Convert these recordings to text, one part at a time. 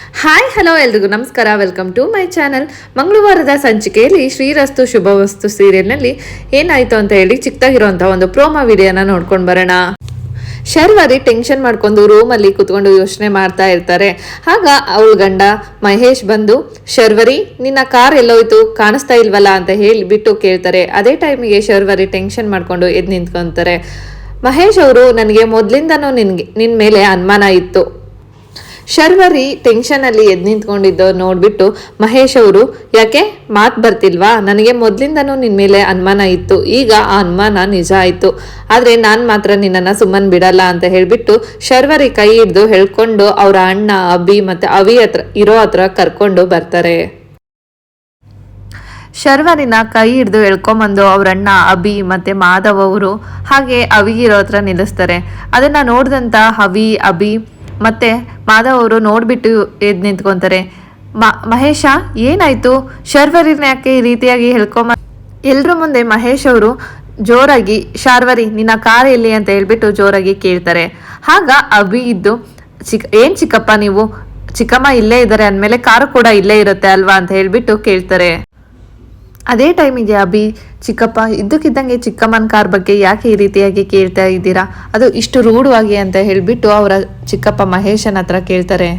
Hi, hello ಎಲ್ರಿಗೂ ನಮಸ್ಕಾರ. Welcome to my channel ಮಂಗಳವಾರದ ಸಂಚಿಕೆಯಲ್ಲಿ ಶ್ರೀರಸ್ತು ಶುಭವಸ್ತು ಸೀರಿಯಲ್ನಲ್ಲಿ ಏನಾಯ್ತು ಅಂತ ಹೇಳಿ ಚಿಕ್ಕದಾಗಿರುವಂತಹ ಒಂದು ಪ್ರೋಮೋ ವಿಡಿಯೋನ ನೋಡ್ಕೊಂಡು ಬರೋಣ. ಶರ್ವರಿ ಟೆನ್ಷನ್ ಮಾಡ್ಕೊಂಡು ರೂಮಲ್ಲಿ ಕುತ್ಕೊಂಡು ಯೋಚನೆ ಮಾಡ್ತಾ ಇರ್ತಾರೆ. ಆಗ ಅವಳ ಗಂಡ ಮಹೇಶ್ ಬಂದು, ಶರ್ವರಿ, ನಿನ್ನ ಕಾರ್ ಎಲ್ಲೋಯ್ತು? ಕಾಣಿಸ್ತಾ ಇಲ್ವಲ್ಲ? ಅಂತ ಹೇಳಿ ಬಿಟ್ಟು ಕೇಳ್ತಾರೆ. ಅದೇ ಟೈಮಿಗೆ ಶರ್ವರಿ ಟೆನ್ಷನ್ ಮಾಡ್ಕೊಂಡು ಎದ್ದು ನಿಂತ್ಕೊಂತಾರೆ. ಮಹೇಶ್ ಅವರು, ನನಗೆ ಮೊದಲಿಂದನೂ ನಿನ್ಗೆ ನಿನ್ನ ಮೇಲೆ ಅನುಮಾನ ಇತ್ತು. ಶರ್ವರಿ ಟೆನ್ಷನ್ ಅಲ್ಲಿ ಎದ್ದು ನಿಂತ್ಕೊಂಡಿದ್ದು ನೋಡ್ಬಿಟ್ಟು, ಮಹೇಶ್ ಅವರು, ಯಾಕೆ? ಮಾತು ಬರ್ತಿಲ್ವಾ? ನನಗೆ ಮೊದಲಿಂದನೂ ನಿನ್ನ ಮೇಲೆ ಅನುಮಾನ ಇತ್ತು. ಈಗ ಆ ಅನುಮಾನ ನಿಜ ಆಯ್ತು. ಆದ್ರೆ ನಾನು ಮಾತ್ರ ನಿನ್ನನ್ನು ಸುಮ್ಮನೆ ಬಿಡಲ್ಲ ಅಂತ ಹೇಳ್ಬಿಟ್ಟು ಶರ್ವರಿ ಕೈ ಹಿಡ್ದು ಹೇಳ್ಕೊಂಡು ಅವರ ಅಣ್ಣ ಅಬ್ಬಿ ಮತ್ತೆ ಅವಿ ಹತ್ರ, ಇರೋ ಹತ್ರ ಕರ್ಕೊಂಡು ಬರ್ತಾರೆ. ಶರ್ವರಿನ ಕೈ ಹಿಡ್ದು ಎಳ್ಕೊಂಬಂದು ಅವರಣ್ಣ ಅಭಿ ಮತ್ತೆ ಮಾಧವ್ ಅವರು ಹಾಗೆ ಅವಿಗಿರೋ ಹತ್ರ ನಿಲ್ಲಿಸ್ತಾರೆ. ಅದನ್ನ ನೋಡಿದಂತ ಅವಿ, ಅಭಿ ಮತ್ತೆ ಮಾಧವ್ ಅವರು ನೋಡ್ಬಿಟ್ಟು ಎದ್ದು ನಿಂತ್ಕೊಂತಾರೆ. ಮ, ಮಹೇಶ, ಏನಾಯ್ತು? ಶರ್ವರಿನ ಯಾಕೆ ಈ ರೀತಿಯಾಗಿ ಹೇಳ್ಕೊಂಬ ಎಲ್ರ ಮುಂದೆ ಮಹೇಶ್ ಅವರು ಜೋರಾಗಿ, ಶಾರ್ವರಿ, ನಿನ್ನ ಕಾರ್ ಎಲ್ಲಿ? ಅಂತ ಹೇಳ್ಬಿಟ್ಟು ಜೋರಾಗಿ ಕೇಳ್ತಾರೆ. ಆಗ ಅಭಿ ಇದ್ದು, ಚಿಕ್, ಏನ್ ಚಿಕ್ಕಪ್ಪ ನೀವು? ಚಿಕ್ಕಮ್ಮ ಇಲ್ಲೇ ಇದ್ದಾರೆ ಅಂದ್ಮೇಲೆ ಕಾರು ಕೂಡ ಇಲ್ಲೇ ಇರುತ್ತೆ ಅಲ್ವಾ? ಅಂತ ಹೇಳ್ಬಿಟ್ಟು ಕೇಳ್ತಾರೆ. ಅದೇ ಟೈಮಿಗೆ ಅಭಿ ಚಿಕ್ಕಪ್ಪ, ಇದ್ದಕ್ಕಿದ್ದಂಗೆ ಚಿಕ್ಕಮ್ಮನ ಕಾರ್ ಬಗ್ಗೆ ಯಾಕೆ ಈ ರೀತಿಯಾಗಿ ಕೇಳ್ತಾ ಇದ್ದೀರಾ? ಅದು ಇಷ್ಟು ರೂಢವಾಗಿ ಅಂತ ಹೇಳಿಬಿಟ್ಟು ಅವರ ಚಿಕ್ಕಪ್ಪ ಮಹೇಶನ ಹತ್ರ ಕೇಳ್ತಾರೆ.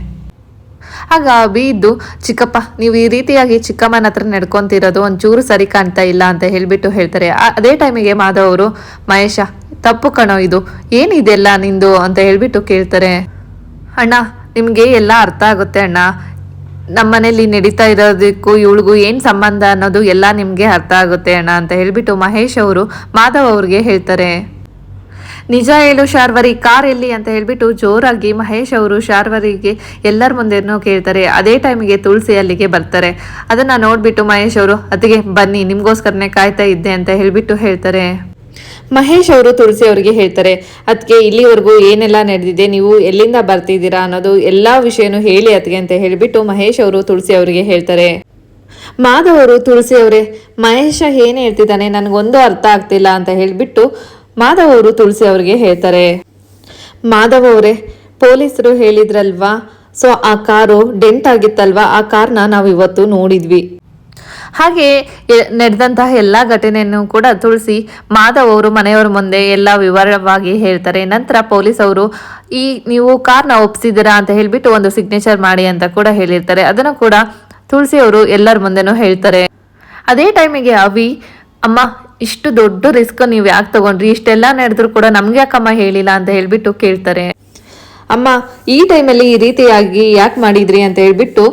ಆಗ ಅಭಿ ಇದ್ದು, ಚಿಕ್ಕಪ್ಪ, ನೀವು ಈ ರೀತಿಯಾಗಿ ಚಿಕ್ಕಮ್ಮನ ಹತ್ರ ನಡ್ಕೊತಿರೋದು ಒಂಚೂರು ಸರಿ ಕಾಣ್ತಾ ಇಲ್ಲ ಅಂತ ಹೇಳಿಬಿಟ್ಟು ಹೇಳ್ತಾರೆ. ಅದೇ ಟೈಮಿಗೆ ಮಾಧವ್ ಅವರು, ಮಹೇಶ, ತಪ್ಪು ಕಣೋ ಇದು. ಏನಿದೆಲ್ಲ ನಿಂದು? ಅಂತ ಹೇಳಿಬಿಟ್ಟು ಕೇಳ್ತಾರೆ. ಅಣ್ಣ, ನಿಮಗೆ ಎಲ್ಲ ಅರ್ಥ ಆಗುತ್ತೆ ಅಣ್ಣ. ನಮ್ಮನೇಲಿ ನಡೀತಾ ಇರೋದಕ್ಕೂ ಇವಳಿಗೂ ಏನು ಸಂಬಂಧ ಅನ್ನೋದು ಎಲ್ಲ ನಿಮಗೆ ಅರ್ಥ ಆಗುತ್ತೆ ಅಣ್ಣ ಅಂತ ಹೇಳ್ಬಿಟ್ಟು ಮಹೇಶ್ ಅವರು ಮಾಧವ್ ಅವ್ರಿಗೆ ಹೇಳ್ತಾರೆ. ನಿಜ ಹೇಳು ಶಾರ್ವರಿ, ಕಾರ್ ಎಲ್ಲಿ ಅಂತ ಹೇಳ್ಬಿಟ್ಟು ಜೋರಾಗಿ ಮಹೇಶ್ ಅವರು ಶಾರ್ವರಿಗೆ ಎಲ್ಲರ ಮುಂದೆನೂ ಕೇಳ್ತಾರೆ. ಅದೇ ಟೈಮಿಗೆ ತುಳಸಿ ಅಲ್ಲಿಗೆ ಬರ್ತಾರೆ. ಅದನ್ನ ನೋಡ್ಬಿಟ್ಟು ಮಹೇಶ್ ಅವರು ಅದಕ್ಕೆ ಬನ್ನಿ, ನಿಮಗೋಸ್ಕರನೇ ಕಾಯ್ತಾ ಇದ್ದೆ ಅಂತ ಹೇಳ್ಬಿಟ್ಟು ಹೇಳ್ತಾರೆ. ಮಹೇಶ್ ಅವರು ತುಳಸಿ ಅವರಿಗೆ ಹೇಳ್ತಾರೆ ಅದಕ್ಕೆ ಇಲ್ಲಿವರೆಗೂ ಏನೆಲ್ಲ ನಡೆದಿದೆ, ನೀವು ಎಲ್ಲಿಂದ ಬರ್ತಿದ್ದೀರಾ ಅನ್ನೋದು ಎಲ್ಲ ವಿಷಯನೂ ಹೇಳಿ ಅದಕ್ಕೆ ಅಂತ ಹೇಳಿಬಿಟ್ಟು ಮಹೇಶ್ ಅವರು ತುಳಸಿ ಅವರಿಗೆ ಹೇಳ್ತಾರೆ. ಮಾಧವ್ ಅವರು, ತುಳಸಿ ಅವರೇ, ಮಹೇಶ ಏನು ಹೇಳ್ತಿದ್ದಾನೆ? ನನಗೊಂದು ಅರ್ಥ ಆಗ್ತಿಲ್ಲ ಅಂತ ಹೇಳಿಬಿಟ್ಟು ಮಾಧವ್ ಅವರು ತುಳಸಿ ಅವರಿಗೆ ಹೇಳ್ತಾರೆ. ಮಾಧವ್ ಅವರೇ, ಪೊಲೀಸರು ಹೇಳಿದ್ರಲ್ವಾ, ಸೊ ಆ ಕಾರು ಡೆಂಟ್ ಆಗಿತ್ತಲ್ವಾ? ಆ ಕಾರ್ನ ನಾವು ಇವತ್ತು ನೋಡಿದ್ವಿ. ಹಾಗೆ ನಡೆದಂತಹ ಎಲ್ಲ ಘಟನೆಯನ್ನು ಕೂಡ ತುಳಸಿ ಮಾಧವ್ ಅವರು ಮನೆಯವರ ಮುಂದೆ ಎಲ್ಲ ವಿವರವಾಗಿ ಹೇಳ್ತಾರೆ. ನಂತರ ಪೊಲೀಸ್ ಅವರು, ಈ ನೀವು ಕಾರ್ನ ಒಪ್ಸಿದ್ದೀರಾ ಅಂತ ಹೇಳ್ಬಿಟ್ಟು ಒಂದು ಸಿಗ್ನೇಚರ್ ಮಾಡಿ ಅಂತ ಕೂಡ ಹೇಳಿರ್ತಾರೆ. ಅದನ್ನು ಕೂಡ ತುಳಸಿ ಅವರು ಎಲ್ಲರ ಮುಂದೆನೂ ಹೇಳ್ತಾರೆ. ಅದೇ ಟೈಮಿಗೆ ಅವಿ, ಅಮ್ಮ, ಇಷ್ಟು ದೊಡ್ಡ ರಿಸ್ಕ್ ನೀವು ಯಾಕೆ ತಗೊಂಡ್ರಿ? ಇಷ್ಟೆಲ್ಲ ನಡೆದ್ರು ಕೂಡ ನಮ್ಗೆ ಯಾಕಮ್ಮ ಹೇಳಿಲ್ಲ? ಅಂತ ಹೇಳ್ಬಿಟ್ಟು ಕೇಳ್ತಾರೆ. ಅಮ್ಮ, ಈ ಟೈಮಲ್ಲಿ ಈ ರೀತಿಯಾಗಿ ಯಾಕೆ ಮಾಡಿದ್ರಿ ಅಂತ ಹೇಳ್ಬಿಟ್ಟು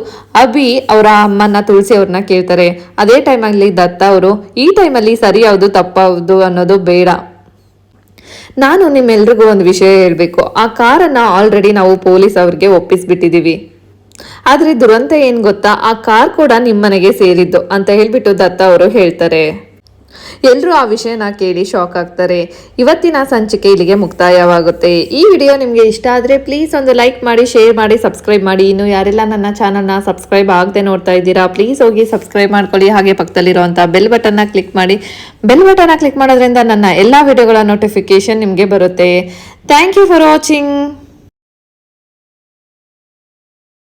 ಅಭಿ ಅವರ ಅಮ್ಮನ ತುಳಸಿ ಅವ್ರನ್ನ ಕೇಳ್ತಾರೆ. ಅದೇ ಟೈಮಲ್ಲಿ ದತ್ತ ಅವರು, ಈ ಟೈಮಲ್ಲಿ ಸರಿ ಯಾವುದು ತಪ್ಪಾವುದು ಅನ್ನೋದು ಬೇಡ. ನಾನು ನಿಮ್ಮೆಲ್ರಿಗೂ ಒಂದು ವಿಷಯ ಹೇಳಬೇಕು. ಆ ಕಾರನ್ನ ಆಲ್ರೆಡಿ ನಾವು ಪೊಲೀಸ್ ಅವ್ರಿಗೆ ಒಪ್ಪಿಸ್ಬಿಟ್ಟಿದೀವಿ. ಆದ್ರೆ ದುರಂತ ಏನು ಗೊತ್ತಾ? ಆ ಕಾರ್ ಕೂಡ ನಿಮ್ಮನೆಗೆ ಸೇರಿದ್ದು ಅಂತ ಹೇಳ್ಬಿಟ್ಟು ದತ್ತ ಅವರು ಹೇಳ್ತಾರೆ. ಎಲ್ಲರೂ ಆ ವಿಷಯನ ಕೇಳಿ ಶಾಕ್ ಆಗ್ತಾರೆ. ಇವತ್ತಿನ ಸಂಚಿಕೆ ಇಲ್ಲಿಗೆ ಮುಕ್ತಾಯವಾಗುತ್ತೆ. ಈ ವಿಡಿಯೋ ನಿಮಗೆ ಇಷ್ಟ ಆದರೆ ಪ್ಲೀಸ್ ಒಂದು ಲೈಕ್ ಮಾಡಿ ಶೇರ್ ಮಾಡಿ ಸಬ್ಸ್ಕ್ರೈಬ್ ಮಾಡಿ. ಇನ್ನು ಯಾರೆಲ್ಲ ನನ್ನ ಚಾನಲ್ನ ಸಬ್ಸ್ಕ್ರೈಬ್ ಆಗದೆ ನೋಡ್ತಾ ಇದ್ದೀರಾ ಪ್ಲೀಸ್ ಹೋಗಿ ಸಬ್ಸ್ಕ್ರೈಬ್ ಮಾಡ್ಕೊಳ್ಳಿ. ಹಾಗೆ ಪಕ್ಕದಲ್ಲಿರುವಂಥ ಬೆಲ್ ಬಟನ್ನ ಕ್ಲಿಕ್ ಮಾಡಿ. ಬೆಲ್ ಬಟನ್ನ ಕ್ಲಿಕ್ ಮಾಡೋದ್ರಿಂದ ನನ್ನ ಎಲ್ಲ ವಿಡಿಯೋಗಳ ನೋಟಿಫಿಕೇಶನ್ ನಿಮಗೆ ಬರುತ್ತೆ. Thank you for watching